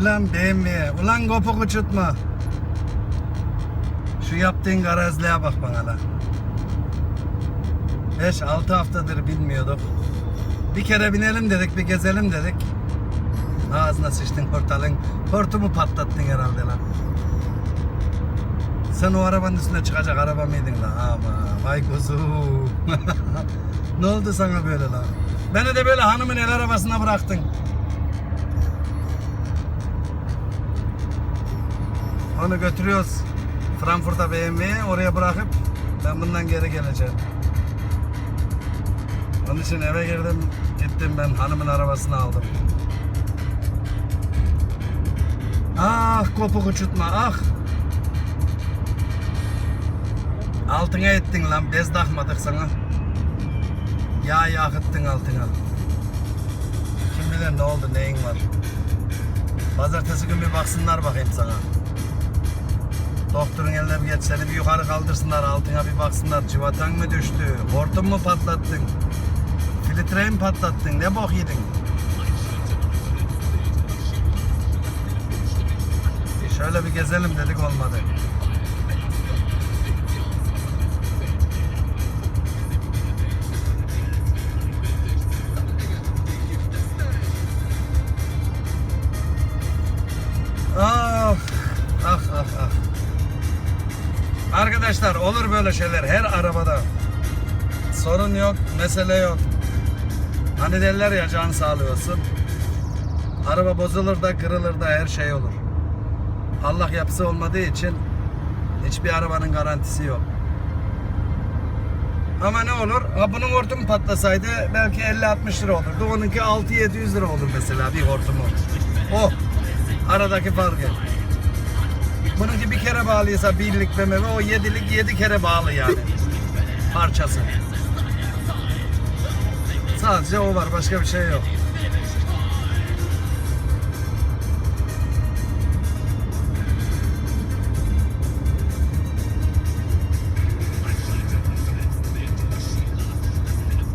Ulan BMW. Ulan kopuk uçutma. Şu yaptığın garazlığa bak bana lan. 5-6 haftadır bilmiyorduk. Bir kere binelim dedik, bir gezelim dedik. Ağzına sıçtın portalın. Portumu patlattın herhalde lan. Sen o arabanın üstüne çıkacak araba mıydın lan? Ama vay kuzum. ne oldu sana böyle lan? Beni de böyle hanımın el arabasına bıraktın. Onu götürüyoruz Frankfurt'a BMW'ye oraya bırakıp ben bundan geri geleceğim. Onun için eve girdim gittim ben hanımın arabasını aldım. Ah kopuk uçutma ah. Altına ettin lan bez takmadık sana. Yağ yakıttın altına. Kim bilir ne oldu neyin var. Pazartesi gün bir baksınlar bakayım sana. Doktorun eline bir geç seni bir yukarı kaldırsınlar altına bir baksınlar civatan mı düştü, hortum mu patlattın, filtreyi mi patlattın, ne bok yedin? Şöyle bir gezelim dedik olmadı. Arkadaşlar olur böyle şeyler her arabada. Sorun yok, mesele yok. Hani derler ya can sağlıyorsun. Araba bozulur da kırılır da her şey olur. Allah yapısı olmadığı için hiçbir arabanın garantisi yok. Ama ne olur? Ha bunun hortumu patlasaydı belki 50-60 lira olurdu. Onunki 6-700 lira olur mesela bir hortumu. O aradaki farkı. Bununki bir kere bağlıysa birlik BMW o yedilik yedi kere bağlı yani. Parçası. Sadece o var başka bir şey yok.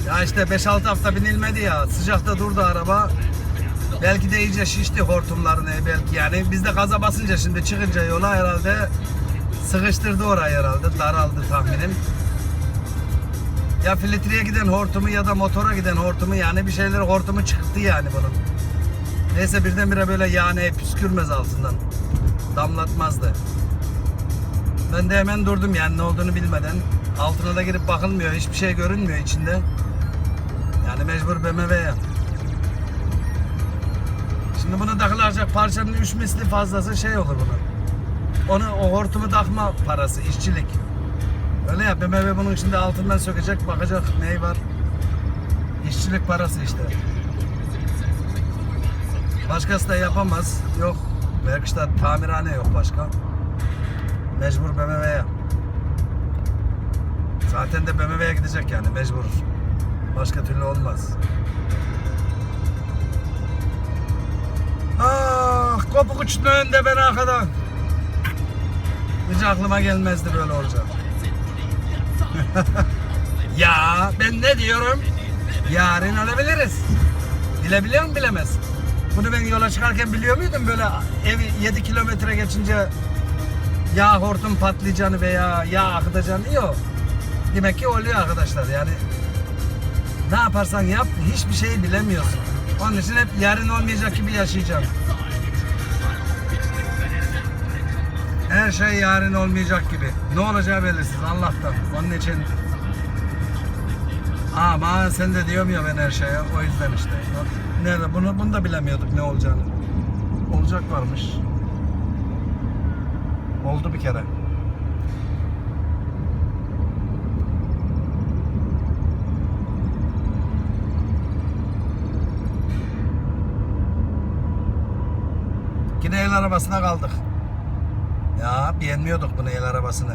Ya işte 5-6 hafta binilmedi ya. Sıcakta durdu araba. Belki de iyice şişti hortumlarını belki yani. Biz de gaza basınca şimdi çıkınca yola herhalde sıkıştırdı orayı herhalde. Daraldı tahminim. Ya filtreye giden hortumu ya da motora giden hortumu yani bir şeyler hortumu çıktı yani bunun. Neyse birdenbire böyle yani püskürmez altından. Damlatmazdı. Ben de hemen durdum yani ne olduğunu bilmeden. Altına da girip bakılmıyor. Hiçbir şey görünmüyor içinde. Yani mecbur BMW'ye. Şimdi bunu takılacak parçanın üç misli fazlası şey olur bunun. Onu o hortumu takma parası, işçilik. Öyle ya BMW bunun içinde altından sökecek, bakacak neyi var. İşçilik parası işte. Başkası da yapamaz. Yok. Verkstatt, tamirhane yok başka. Mecbur BMW'ye. Zaten de BMW'ye gidecek yani mecbur. Başka türlü olmaz. Ah, kopuk uçtu önde ben arkadan. Hiç aklıma gelmezdi böyle olacak. ya ben ne diyorum? Yarın olabiliriz. Bilebiliyor mu bilemez. Bunu ben yola çıkarken biliyor muydum böyle evi 7 kilometre geçince yağ hortum patlayacağını veya yağ akıtacağını yok. Demek ki oluyor arkadaşlar yani ne yaparsan yap hiçbir şeyi bilemiyorsun. Onun için hep yarın olmayacak gibi yaşayacağım. Her şey yarın olmayacak gibi. Ne olacağı belirsiz Allah'tan. Onun için ama sen de diyorum ya ben her şeye. O yüzden işte. Nerede? Bunu, bunu da bilemiyorduk ne olacağını. Olacak varmış. Oldu bir kere. Arabasına kaldık. Ya beğenmiyorduk bunu el arabasını.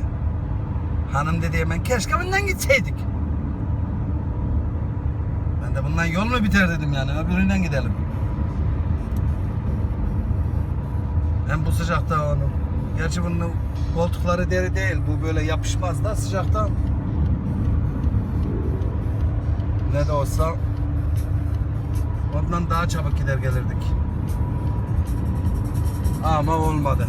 Hanım dedi hemen keşke bundan gitseydik. Ben de bundan yol mu biter dedim yani öbüründen gidelim. Hem bu sıcakta onu. Gerçi bunun koltukları deri değil. Bu böyle yapışmaz da sıcakta. Ne de olsa ondan daha çabuk gider gelirdik. Ama olmadı.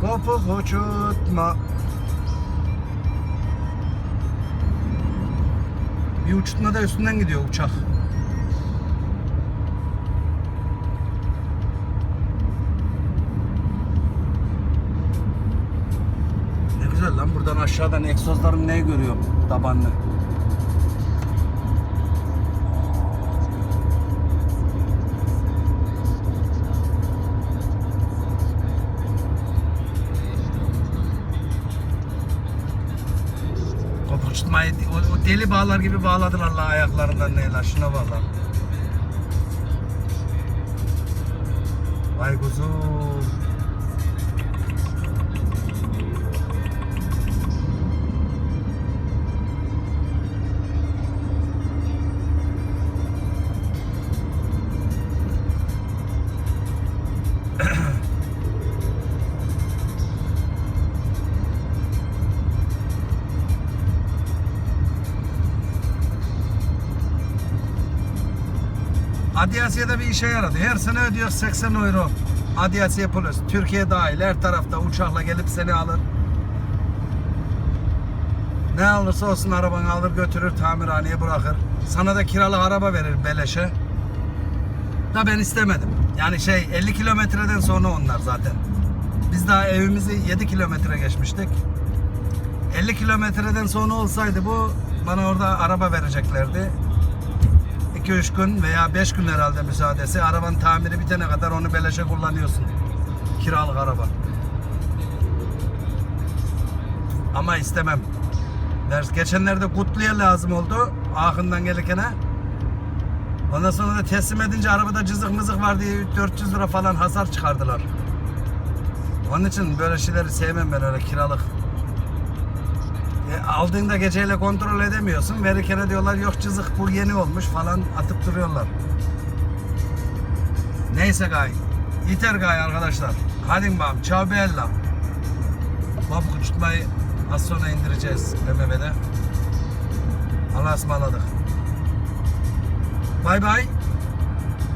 Kopuk uçutma. Bir uçutma da üstünden gidiyor uçak. Ne güzel lan buradan aşağıdan egzozların ne görüyorum tabanlı. Tutmayı o, o deli bağlar gibi bağladılar la ayaklarından ne la şuna bak. Vay kuzum. Adyasiya'da bir işe yaradı. Her sene ödüyor 80 euro. Adyasiya Plus. Türkiye dahil her tarafta uçakla gelip seni alır. Ne alırsa olsun arabanı alır götürür tamirhaneye bırakır. Sana da kiralık araba verir beleşe. Da ben istemedim. Yani şey 50 kilometreden sonra onlar zaten. Biz daha evimizi 7 kilometre geçmiştik. 50 kilometreden sonra olsaydı bu bana orada araba vereceklerdi. 2-3 gün veya 5 gün herhalde müsaadesi. Arabanın tamiri bitene kadar onu beleşe kullanıyorsun. Kiralık araba. Ama istemem. Ders geçenlerde Kutlu'ya lazım oldu. Akhından gelirken. Ondan sonra da teslim edince arabada cızık mızık var diye 400 lira falan hasar çıkardılar. Onun için böyle şeyleri sevmem ben öyle kiralık. E, aldığında geceyle kontrol edemiyorsun. Verirken diyorlar yok cızık bu yeni olmuş falan atıp duruyorlar. Neyse gay. Yeter gay arkadaşlar. Hadi bakalım. Ciao bella. Bab uçurtmayı az sonra indireceğiz BMW'de. Allah'a ısmarladık. Bay bay.